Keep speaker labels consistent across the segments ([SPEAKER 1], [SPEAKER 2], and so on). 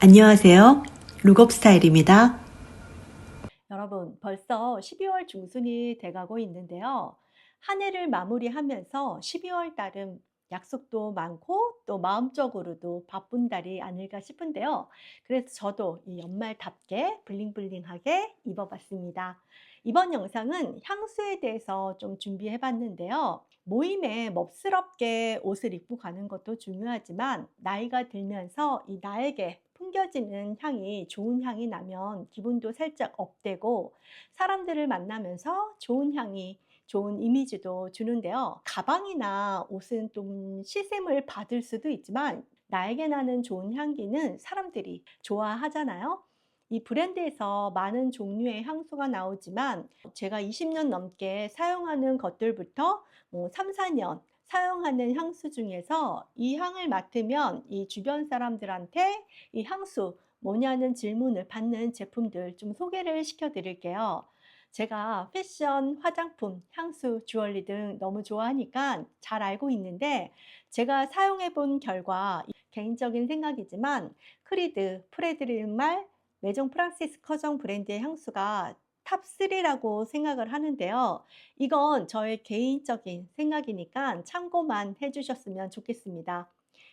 [SPEAKER 1] 안녕하세요. 룩업 스타일입니다.
[SPEAKER 2] 여러분, 벌써 12월 중순이 돼가고 있는데요. 한 해를 마무리하면서 12월 달은 약속도 많고 또 마음적으로도 바쁜 달이 아닐까 싶은데요. 그래서 저도 이 연말답게 블링블링하게 입어봤습니다. 이번 영상은 향수에 대해서 좀 준비해 봤는데요. 모임에 멋스럽게 옷을 입고 가는 것도 중요하지만 나이가 들면서 이 나에게 풍겨지는 향이 좋은 향이 나면 기분도 살짝 업되고 사람들을 만나면서 좋은 향이 좋은 이미지도 주는데요. 가방이나 옷은 좀 시샘을 받을 수도 있지만 나에게 나는 좋은 향기는 사람들이 좋아하잖아요. 이 브랜드에서 많은 종류의 향수가 나오지만 제가 20년 넘게 사용하는 것들부터 뭐 3, 4년 사용하는 향수 중에서 이 향을 맡으면 이 주변 사람들한테 이 향수 뭐냐는 질문을 받는 제품들 좀 소개를 시켜 드릴게요. 제가 패션, 화장품, 향수, 주얼리 등 너무 좋아하니까 잘 알고 있는데 제가 사용해 본 결과 개인적인 생각이지만 크리드, 프레드릴말, 메종 프랑시스 커정 브랜드의 향수가 탑 3라고 생각을 하는데요. 이건 저의 개인적인 생각이니까 참고만 해주셨으면 좋겠습니다.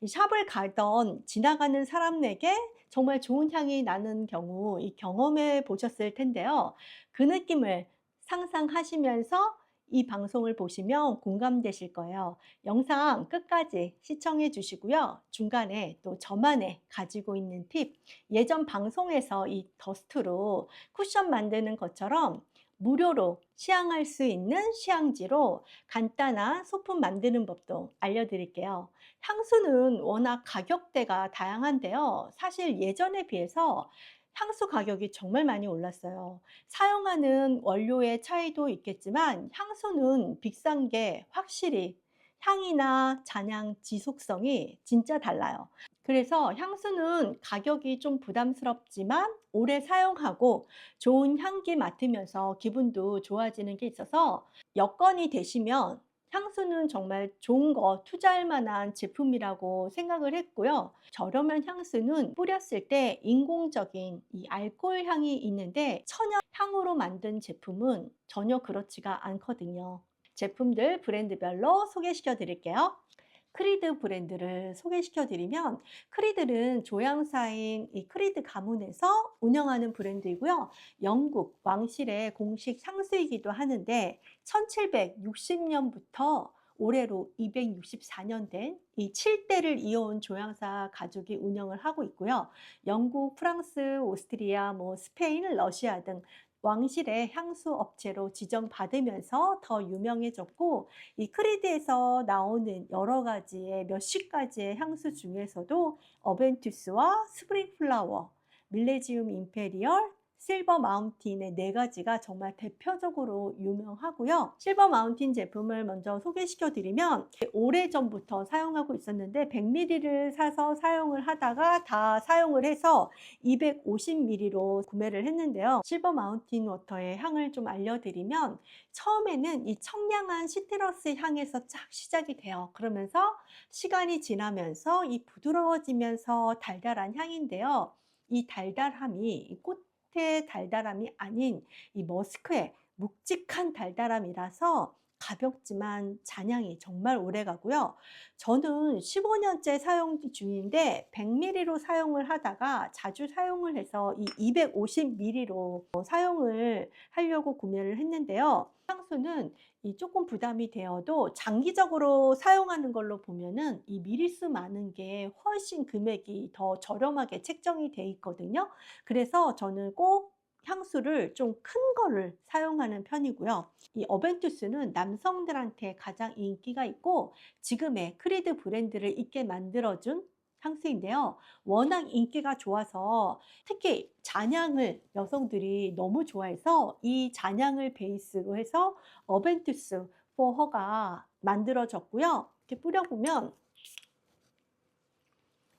[SPEAKER 2] 이 샵을 가던 지나가는 사람에게 정말 좋은 향이 나는 경우 이 경험해 보셨을 텐데요. 그 느낌을 상상하시면서 이 방송을 보시면 공감되실 거예요. 영상 끝까지 시청해 주시고요. 중간에 또 저만의 가지고 있는 팁, 예전 방송에서 이 더스트로 쿠션 만드는 것처럼 무료로 시향할 수 있는 시향지로 간단한 소품 만드는 법도 알려드릴게요. 향수는 워낙 가격대가 다양한데요. 사실 예전에 비해서 향수 가격이 정말 많이 올랐어요. 사용하는 원료의 차이도 있겠지만 향수는 비싼 게 확실히 향이나 잔향 지속성이 진짜 달라요. 그래서 향수는 가격이 좀 부담스럽지만 오래 사용하고 좋은 향기 맡으면서 기분도 좋아지는 게 있어서 여건이 되시면 향수는 정말 좋은 거 투자할 만한 제품이라고 생각을 했고요. 저렴한 향수는 뿌렸을 때 인공적인 이 알코올 향이 있는데 천연 향으로 만든 제품은 전혀 그렇지가 않거든요. 제품들 브랜드별로 소개시켜 드릴게요. 크리드 브랜드를 소개시켜 드리면 크리드는 조향사인 이 크리드 가문에서 운영하는 브랜드이고요. 영국 왕실의 공식 향수이기도 하는데 1760년부터 올해로 264년 된 이 7대를 이어온 조향사 가족이 운영을 하고 있고요. 영국, 프랑스, 오스트리아, 뭐 스페인, 러시아 등 왕실의 향수 업체로 지정받으면서 더 유명해졌고 이 크리드에서 나오는 여러 가지의 몇십 가지의 향수 중에서도 어벤투스와 스프링 플라워, 밀레지움 임페리얼, 실버 마운틴의 네 가지가 정말 대표적으로 유명하고요. 실버 마운틴 제품을 먼저 소개시켜 드리면 오래전부터 사용하고 있었는데 100ml를 사서 사용을 하다가 다 사용을 해서 250ml로 구매를 했는데요. 실버 마운틴 워터의 향을 좀 알려드리면 처음에는 이 청량한 시트러스 향에서 쫙 시작이 돼요. 그러면서 시간이 지나면서 이 부드러워지면서 달달한 향인데요. 이 달달함이 꽃 의 달달함이 아닌 이 머스크의 묵직한 달달함이라서 가볍지만 잔향이 정말 오래 가고요. 저는 15년째 사용 중인데 100ml로 사용을 하다가 자주 사용을 해서 이 250ml로 사용을 하려고 구매를 했는데요. 향수는 이 조금 부담이 되어도 장기적으로 사용하는 걸로 보면은 이 미리수 많은 게 훨씬 금액이 더 저렴하게 책정이 돼 있거든요. 그래서 저는 꼭 향수를 좀 큰 거를 사용하는 편이고요. 이 어벤투스는 남성들한테 가장 인기가 있고 지금의 크리드 브랜드를 있게 만들어준 향수인데요. 워낙 인기가 좋아서 특히 잔향을 여성들이 너무 좋아해서 이 잔향을 베이스로 해서 어벤투스 포허가 만들어졌고요. 이렇게 뿌려보면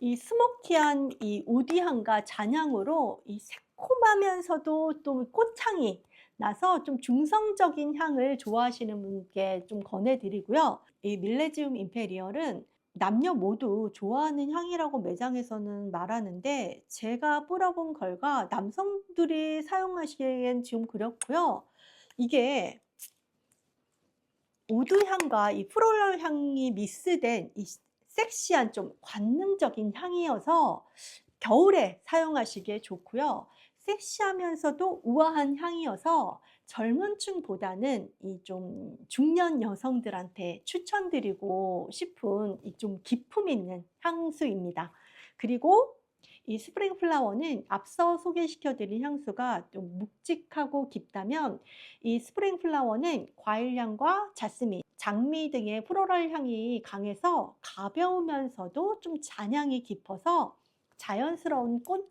[SPEAKER 2] 이 스모키한 이 우디향과 잔향으로 이 새콤하면서도 또 꽃향이 나서 좀 중성적인 향을 좋아하시는 분께 좀 권해드리고요. 이 밀레지움 임페리얼은 남녀 모두 좋아하는 향이라고 매장에서는 말하는데 제가 뿌려본 결과 남성들이 사용하시기엔 좀 그렇고요. 이게 우드 향과 이 플로럴 향이 믹스된 이 섹시한 좀 관능적인 향이어서 겨울에 사용하시기에 좋고요. 섹시하면서도 우아한 향이어서 젊은 층보다는 이 좀 중년 여성들한테 추천드리고 싶은 이 좀 기품 있는 향수입니다. 그리고 이 스프링 플라워는 앞서 소개시켜 드린 향수가 좀 묵직하고 깊다면 이 스프링 플라워는 과일향과 자스민, 장미 등의 플로럴 향이 강해서 가벼우면서도 좀 잔향이 깊어서 자연스러운 꽃냄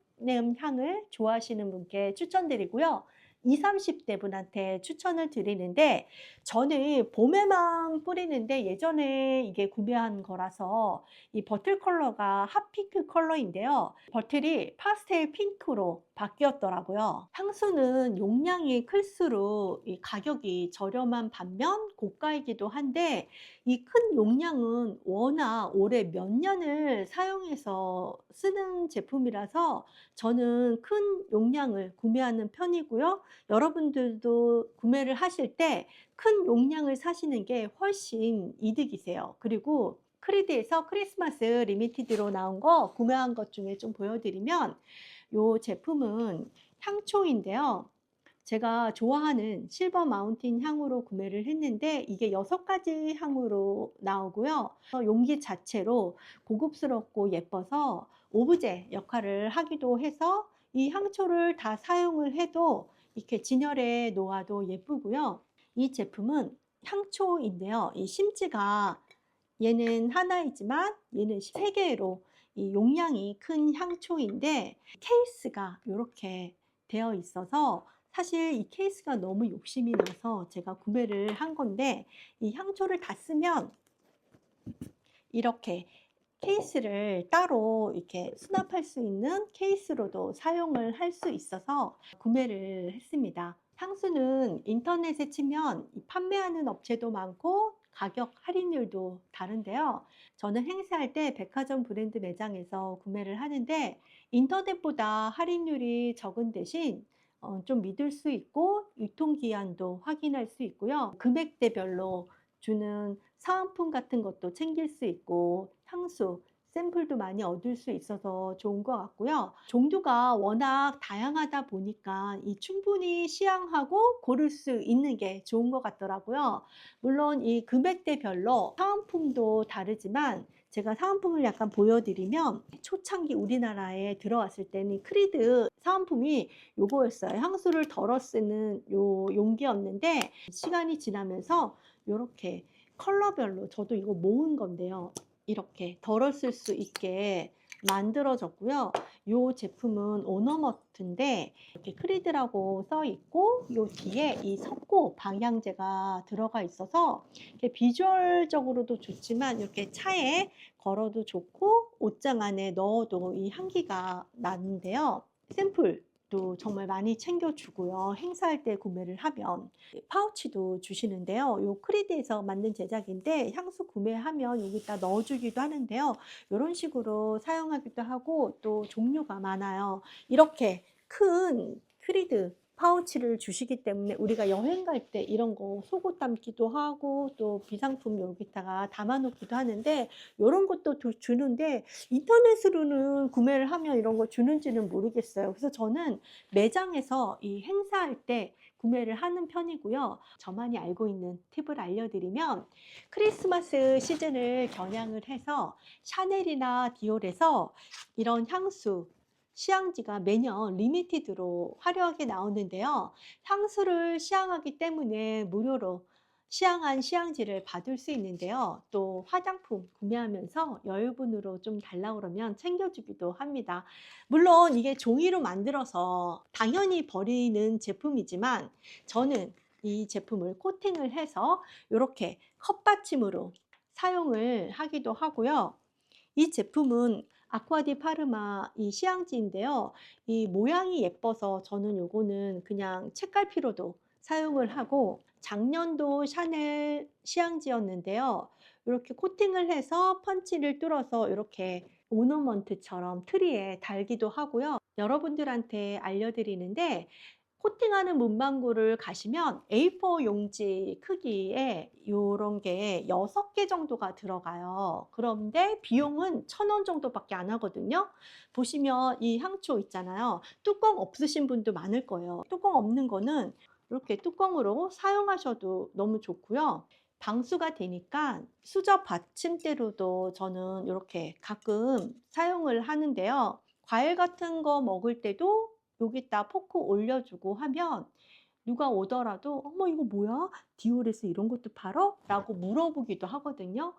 [SPEAKER 2] 향을 좋아하시는 분께 추천드리고요. 20, 30대 분한테 추천을 드리는데 저는 봄에만 뿌리는데 예전에 이게 구매한 거라서 이 버틀 컬러가 핫핑크 컬러인데요. 버틀이 파스텔 핑크로 바뀌었더라고요. 향수는 용량이 클수록 이 가격이 저렴한 반면 고가이기도 한데 이 큰 용량은 워낙 오래 몇 년을 사용해서 쓰는 제품이라서 저는 큰 용량을 구매하는 편이고요. 여러분들도 구매를 하실 때 큰 용량을 사시는 게 훨씬 이득이세요. 그리고 크리드에서 크리스마스 리미티드로 나온 거 구매한 것 중에 좀 보여드리면 이 제품은 향초인데요. 제가 좋아하는 실버 마운틴 향으로 구매를 했는데 이게 여섯 가지 향으로 나오고요. 용기 자체로 고급스럽고 예뻐서 오브제 역할을 하기도 해서 이 향초를 다 사용을 해도 이렇게 진열에 놓아도 예쁘고요. 이 제품은 향초인데요. 이 심지가 얘는 하나이지만 얘는 세 개로 이 용량이 큰 향초인데 케이스가 이렇게 되어 있어서 사실 이 케이스가 너무 욕심이 나서 제가 구매를 한 건데 이 향초를 다 쓰면 이렇게 케이스를 따로 이렇게 수납할 수 있는 케이스로도 사용을 할 수 있어서 구매를 했습니다. 향수는 인터넷에 치면 이 판매하는 업체도 많고 가격 할인율도 다른데요. 저는 행사할 때 백화점 브랜드 매장에서 구매를 하는데 인터넷보다 할인율이 적은 대신 어, 좀 믿을 수 있고 유통기한도 확인할 수 있고요. 금액대별로 주는 사은품 같은 것도 챙길 수 있고 향수, 샘플도 많이 얻을 수 있어서 좋은 것 같고요. 종류가 워낙 다양하다 보니까 이 충분히 시향하고 고를 수 있는 게 좋은 것 같더라고요. 물론 이 금액대별로 사은품도 다르지만 제가 사은품을 약간 보여드리면 초창기 우리나라에 들어왔을 때는 크리드 사은품이 요거였어요. 향수를 덜어 쓰는 요 용기였는데 시간이 지나면서 요렇게 컬러별로 저도 이거 모은 건데요. 이렇게 덜어 쓸 수 있게 만들어졌고요. 이 제품은 오너머트인데 이렇게 크리드라고 써 있고 요 뒤에 이 석고 방향제가 들어가 있어서 이렇게 비주얼적으로도 좋지만 이렇게 차에 걸어도 좋고 옷장 안에 넣어도 이 향기가 나는데요. 샘플 도 정말 많이 챙겨주고요. 행사할 때 구매를 하면 파우치도 주시는데요. 요 크리드에서 만든 제작인데 향수 구매하면 여기다 넣어주기도 하는데요. 이런 식으로 사용하기도 하고 또 종류가 많아요. 이렇게 큰 크리드 파우치를 주시기 때문에 우리가 여행 갈 때 이런 거 속옷 담기도 하고 또 비상품 여기다가 담아놓기도 하는데 이런 것도 두- 주는데 인터넷으로는 구매를 하면 이런 거 주는지는 모르겠어요. 그래서 저는 매장에서 이 행사할 때 구매를 하는 편이고요. 저만이 알고 있는 팁을 알려드리면 크리스마스 시즌을 겨냥을 해서 샤넬이나 디올에서 이런 향수 시향지가 매년 리미티드로 화려하게 나오는데요. 향수를 시향하기 때문에 무료로 시향한 시향지를 받을 수 있는데요. 또 화장품 구매하면서 여유분으로 좀 달라 그러면 챙겨주기도 합니다. 물론 이게 종이로 만들어서 당연히 버리는 제품이지만 저는 이 제품을 코팅을 해서 이렇게 컵받침으로 사용을 하기도 하고요. 이 제품은 아쿠아디 파르마 이 시향지인데요. 이 모양이 예뻐서 저는 요거는 그냥 책갈피로도 사용을 하고 작년도 샤넬 시향지였는데요. 이렇게 코팅을 해서 펀치를 뚫어서 이렇게 오너먼트처럼 트리에 달기도 하고요. 여러분들한테 알려드리는데 코팅하는 문방구를 가시면 A4 용지 크기에 요런 게 6개 정도가 들어가요. 그런데 비용은 1,000원 정도밖에 안 하거든요. 보시면 이 향초 있잖아요. 뚜껑 없으신 분도 많을 거예요. 뚜껑 없는 거는 이렇게 뚜껑으로 사용하셔도 너무 좋고요. 방수가 되니까 수저 받침대로도 저는 이렇게 가끔 사용을 하는데요. 과일 같은 거 먹을 때도 여기다 포크 올려주고 하면 누가 오더라도 어머 이거 뭐야? 디올에서 이런 것도 팔어? 라고 물어보기도 하거든요.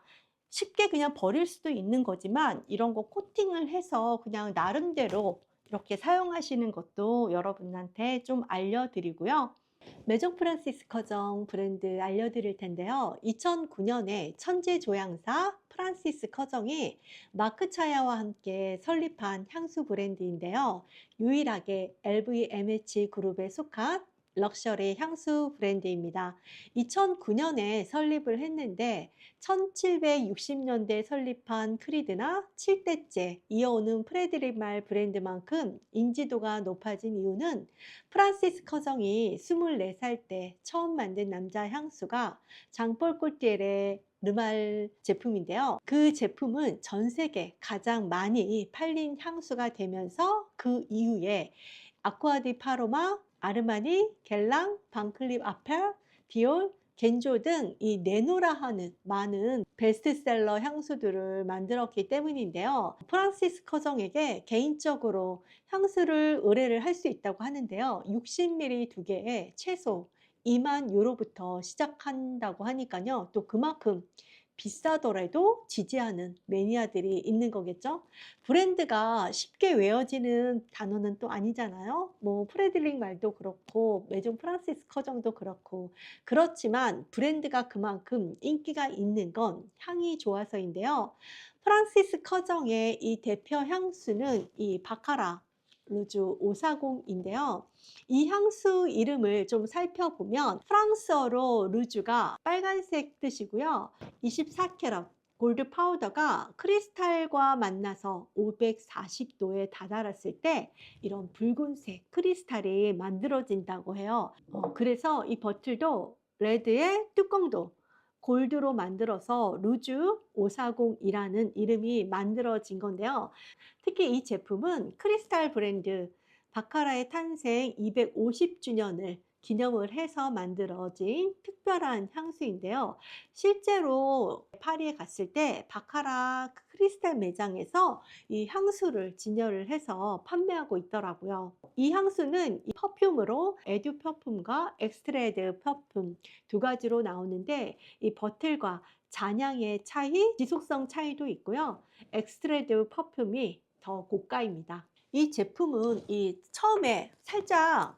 [SPEAKER 2] 쉽게 그냥 버릴 수도 있는 거지만 이런 거 코팅을 해서 그냥 나름대로 이렇게 사용하시는 것도 여러분한테 좀 알려드리고요. 메종 프란시스 커정 브랜드 알려드릴 텐데요. 2009년에 천재 조향사 프란시스 커정이 마크 차야와 함께 설립한 향수 브랜드인데요. 유일하게 LVMH 그룹에 속한 럭셔리 향수 브랜드입니다. 2009년에 설립을 했는데 1760년대 설립한 크리드나 7대째 이어오는 프레드리말 브랜드만큼 인지도가 높아진 이유는 프란시스 커정이 24살 때 처음 만든 남자 향수가 장폴 꼴띠엘의 르말 제품인데요. 그 제품은 전 세계 가장 많이 팔린 향수가 되면서 그 이후에 아쿠아디 파로마, 아르마니, 겔랑, 방클립 아펠, 디올, 겐조 등 이 네노라 하는 많은 베스트셀러 향수들을 만들었기 때문인데요. 프란시스 커정에게 개인적으로 향수를 의뢰를 할 수 있다고 하는데요. 60ml 두 개에 최소 2만 유로부터 시작한다고 하니까요. 또 그만큼 비싸더라도 지지하는 매니아들이 있는 거겠죠. 브랜드가 쉽게 외워지는 단어는 또 아니잖아요. 뭐 프레들링 말도 그렇고 메종 프란시스 커정도 그렇고 그렇지만 브랜드가 그만큼 인기가 있는 건 향이 좋아서인데요. 프란시스 커정의 이 대표 향수는 이 바카라 루즈 540인데요. 이 향수 이름을 좀 살펴보면 프랑스어로 루즈가 빨간색 뜻이고요. 24캐럿 골드 파우더가 크리스탈과 만나서 540도에 다다랐을 때 이런 붉은색 크리스탈이 만들어진다고 해요. 어, 그래서 이 버틀도 레드의 뚜껑도 골드로 만들어서 루즈 540이라는 이름이 만들어진 건데요. 특히 이 제품은 크리스탈 브랜드 바카라의 탄생 250주년을 기념을 해서 만들어진 특별한 향수인데요. 실제로 파리에 갔을 때 바카라 크리스탈 매장에서 이 향수를 진열을 해서 판매하고 있더라고요. 이 향수는 이 퍼퓸으로 에듀 퍼퓸과 엑스트레드 퍼퓸 두 가지로 나오는데 이 버틀과 잔향의 차이, 지속성 차이도 있고요. 엑스트레드 퍼퓸이 더 고가입니다. 이 제품은 이 처음에 살짝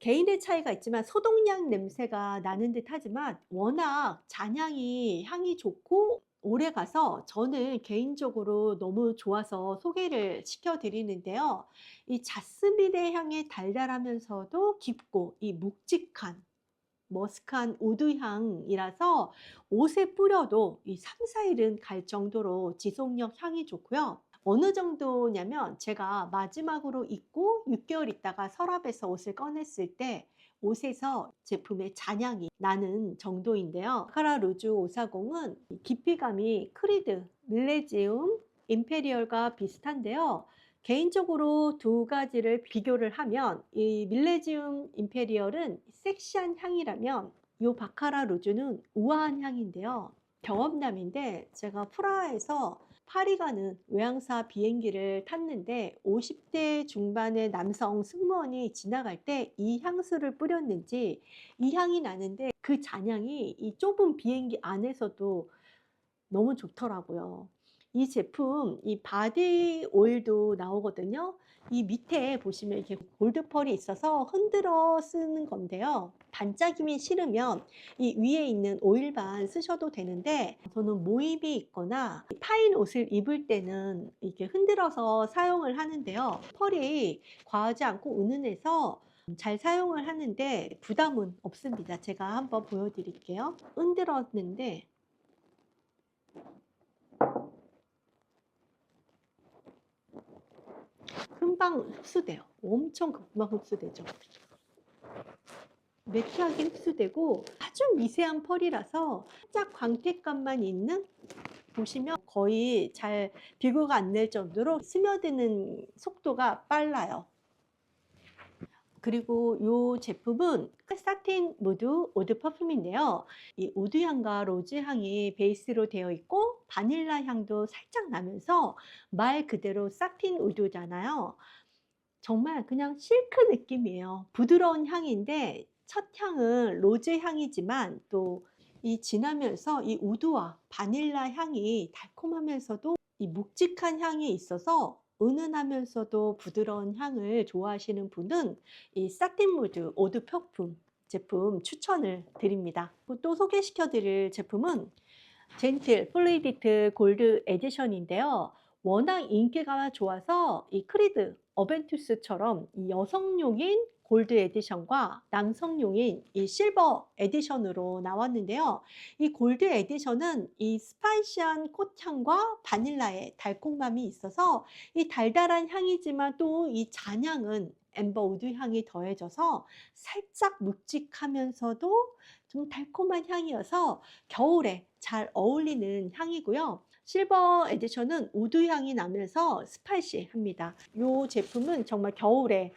[SPEAKER 2] 개인의 차이가 있지만 소독약 냄새가 나는 듯 하지만 워낙 잔향이 향이 좋고 오래 가서 저는 개인적으로 너무 좋아서 소개를 시켜드리는데요. 이 자스민의 향이 달달하면서도 깊고 이 묵직한 머스크한 우드 향이라서 옷에 뿌려도 이 3, 4일은 갈 정도로 지속력 향이 좋고요. 어느 정도냐면 제가 마지막으로 입고 6개월 있다가 서랍에서 옷을 꺼냈을 때 옷에서 제품의 잔향이 나는 정도인데요. 카라 루즈 540은 깊이감이 크리드, 밀레지움, 임페리얼과 비슷한데요. 개인적으로 두 가지를 비교를 하면 이 밀레지움 임페리얼은 섹시한 향이라면 이 바카라 루즈는 우아한 향인데요. 경험담인데 제가 프라하에서 파리 가는 외항사 비행기를 탔는데 50대 중반의 남성 승무원이 지나갈 때 이 향수를 뿌렸는지 이 향이 나는데 그 잔향이 이 좁은 비행기 안에서도 너무 좋더라고요. 이 제품, 이 바디 오일도 나오거든요. 이 밑에 보시면 이렇게 골드펄이 있어서 흔들어 쓰는 건데요. 반짝임이 싫으면 이 위에 있는 오일반 쓰셔도 되는데 저는 모임이 있거나 파인 옷을 입을 때는 이렇게 흔들어서 사용을 하는데요. 펄이 과하지 않고 은은해서 잘 사용을 하는데 부담은 없습니다. 제가 한번 보여드릴게요. 흔들었는데 금방 흡수돼요. 엄청 금방 흡수되죠. 매트하게 흡수되고 아주 미세한 펄이라서 살짝 광택감만 있는 보시면 거의 잘 비교가 안 될 정도로 스며드는 속도가 빨라요. 그리고 이 제품은 사틴 무드 오드 퍼퓸인데요. 이 우드 향과 로즈 향이 베이스로 되어 있고 바닐라 향도 살짝 나면서 말 그대로 사틴 우드잖아요. 정말 그냥 실크 느낌이에요. 부드러운 향인데 첫 향은 로즈 향이지만 또 이 지나면서 이 우드와 바닐라 향이 달콤하면서도 이 묵직한 향이 있어서 은은하면서도 부드러운 향을 좋아하시는 분은 이 사틴 무드 오드 퍼퓸 제품 추천을 드립니다. 또 소개시켜 드릴 제품은 젠틀 플루이디트 골드 에디션인데요. 워낙 인기가 좋아서 이 크리드 어벤투스처럼 이 여성용인 골드 에디션과 남성용인 이 실버 에디션으로 나왔는데요. 이 골드 에디션은 이 스파이시한 꽃향과 바닐라의 달콤함이 있어서 이 달달한 향이지만 또 이 잔향은 엠버 우드 향이 더해져서 살짝 묵직하면서도 좀 달콤한 향이어서 겨울에 잘 어울리는 향이고요. 실버 에디션은 우드 향이 나면서 스파이시합니다. 이 제품은 정말 겨울에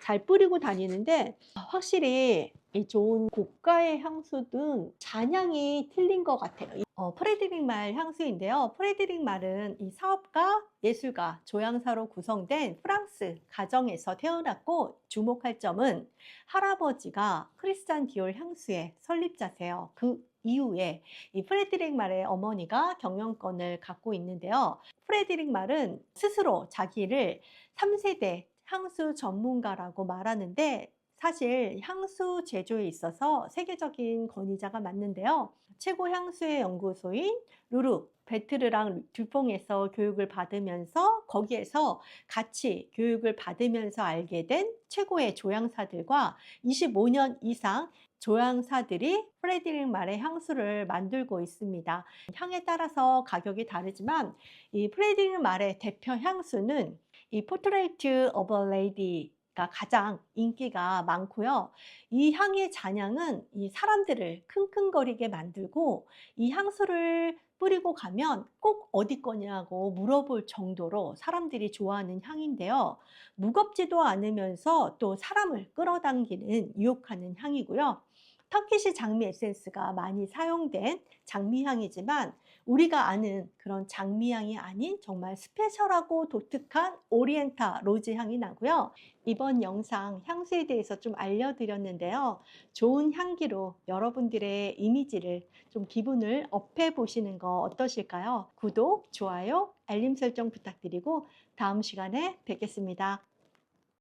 [SPEAKER 2] 잘 뿌리고 다니는데 확실히 이 좋은 고가의 향수든 잔향이 틀린 것 같아요. 어, 프레드릭 말 향수인데요. 프레드릭 말은 이 사업가, 예술가, 조향사로 구성된 프랑스 가정에서 태어났고 주목할 점은 할아버지가 크리스찬 디올 향수의 설립자세요. 그 이후에 이 프레드릭 말의 어머니가 경영권을 갖고 있는데요. 프레드릭 말은 스스로 자기를 3세대 향수 전문가라고 말하는데 사실 향수 제조에 있어서 세계적인 권위자가 맞는데요. 최고 향수의 연구소인 루루, 베트르랑 듀퐁에서 교육을 받으면서 거기에서 같이 교육을 받으면서 알게 된 최고의 조향사들과 25년 이상 조향사들이 프레드릭 말의 향수를 만들고 있습니다. 향에 따라서 가격이 다르지만 이 프레드릭 말의 대표 향수는 이 포트레이트 오브 레이디가 가장 인기가 많고요. 이 향의 잔향은 이 사람들을 킁킁거리게 만들고 이 향수를 뿌리고 가면 꼭 어디 거냐고 물어볼 정도로 사람들이 좋아하는 향인데요. 무겁지도 않으면서 또 사람을 끌어당기는 유혹하는 향이고요. 터키시 장미 에센스가 많이 사용된 장미향이지만 우리가 아는 그런 장미향이 아닌 정말 스페셜하고 독특한 오리엔타 로즈 향이 나고요. 이번 영상 향수에 대해서 좀 알려드렸는데요. 좋은 향기로 여러분들의 이미지를 좀 기분을 업해 보시는 거 어떠실까요? 구독, 좋아요, 알림 설정 부탁드리고 다음 시간에 뵙겠습니다.